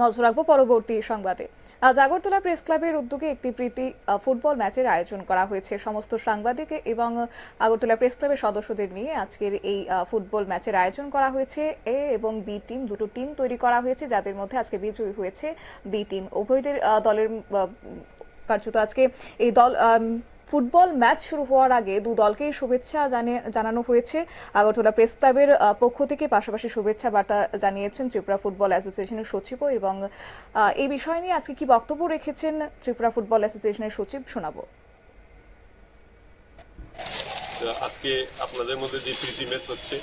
নজর রাখব পরবর্তী সংবাদে। আজ আগরতলা প্রেস ক্লাবের উদ্যোগে একটি প্রীতি ফুটবল ম্যাচের আয়োজন করা হয়েছে। সমস্ত সাংবাদিক এবং আগরতলা প্রেস ক্লাবের সদস্যদের নিয়ে আজকের এই ফুটবল ম্যাচের আয়োজন করা হয়েছে। এ এবং বি টিম, দুটো টিম তৈরি করা হয়েছে, যাদের মধ্যে আজকে বিজয়ী হয়েছে বি টিম। উভয়দের দলের কার্যত আজকে এই দল ফুটবল ম্যাচ শুরু হওয়ার আগে দু দলকেই শুভেচ্ছা জানানো হয়েছে। আগরতলা প্রেস ক্লাবের পক্ষ থেকে পাশাপাশি শুভেচ্ছা বার্তা জানিয়েছেন ত্রিপুরা ফুটবল অ্যাসোসিয়েশনের সচিব এবং এই বিষয় নিয়ে আজকে কি বক্তব্য রেখেছেন ত্রিপুরা ফুটবল অ্যাসোসিয়েশনের সচিব শোনাবো। আজকে আপনাদের মধ্যে যে প্রীতি ম্যাচ হচ্ছে,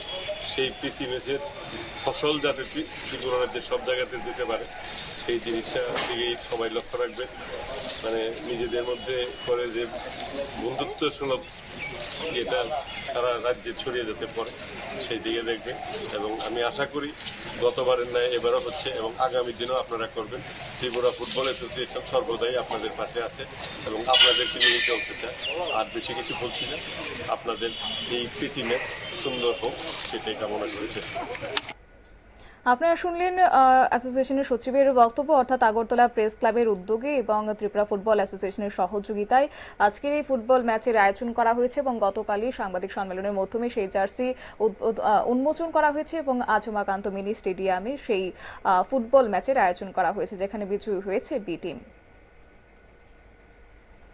সেই প্রীতি ম্যাচের ফসল যাতে ত্রিপুরা রাজ্যের সব জায়গাতে দিতে পারে, সেই জিনিসটা দিকেই সবাই লক্ষ্য রাখবে মানে নিজেদের মধ্যে করে যে বন্ধুত্ব সুলভ এটা সারা রাজ্যে ছড়িয়ে যেতে পারে, সেই দিকে দেখবে এবং আমি আশা করি গতবারের ন্যায় এবারও হচ্ছে এবং আগামী দিনেও আপনারা করবেন। ত্রিপুরা ফুটবল অ্যাসোসিয়েশন সর্বদাই আপনাদের পাশে আছে এবং আপনাদেরকে নিয়ে চলতে চায়। আর বেশি কিছু বলছি না। আপনাদের এই প্রীতি ম্যাচ সুন্দর হোক, সেটাই কামনা করে শেষ। আপনারা শুনলেন অ্যাসোসিয়েশনের সচিবের বক্তব্য, অর্থাৎ আগরতলা প্রেস ক্লাবের উদ্যোগে এবং ত্রিপুরা ফুটবল অ্যাসোসিয়েশনের সহযোগিতায় আজকের এই ফুটবল ম্যাচের আয়োজন করা হয়েছে এবং গতকালই সাংবাদিক সম্মেলনের মাধ্যমে সেই জার্সি উন্মোচন করা হয়েছে এবং আজ উমাকান্ত মিনি স্টেডিয়ামে সেই ফুটবল ম্যাচের আয়োজন করা হয়েছে, যেখানে বিজয়ী হয়েছে বি টিম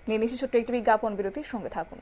নিয়ে নিচ্ছি ছোট্ট একটি বিজ্ঞাপন, বিরতির সঙ্গে থাকুন